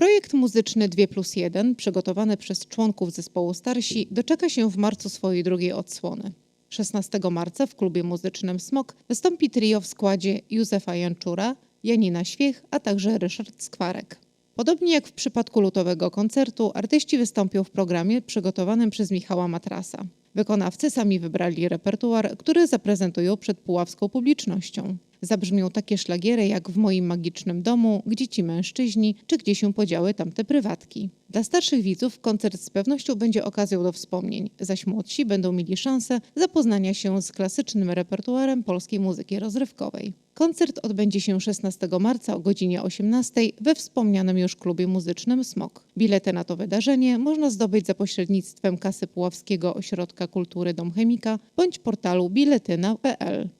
Projekt muzyczny 2 plus 1, przygotowany przez członków zespołu Starsi, doczeka się w marcu swojej drugiej odsłony. 16 marca w klubie muzycznym Smok wystąpi trio w składzie Józefa Janczura, Janina Świech, a także Ryszard Skwarek. Podobnie jak w przypadku lutowego koncertu, artyści wystąpią w programie przygotowanym przez Michała Matrasa. Wykonawcy sami wybrali repertuar, który zaprezentują przed puławską publicznością. Zabrzmią takie szlagiery jak W moim magicznym domu, Gdzie ci mężczyźni, czy Gdzie się podziały tamte prywatki. Dla starszych widzów koncert z pewnością będzie okazją do wspomnień, zaś młodsi będą mieli szansę zapoznania się z klasycznym repertuarem polskiej muzyki rozrywkowej. Koncert odbędzie się 16 marca o godzinie 18 we wspomnianym już klubie muzycznym Smok. Bilety na to wydarzenie można zdobyć za pośrednictwem kasy Puławskiego Ośrodka Kultury Dom Chemika bądź portalu biletyna.pl.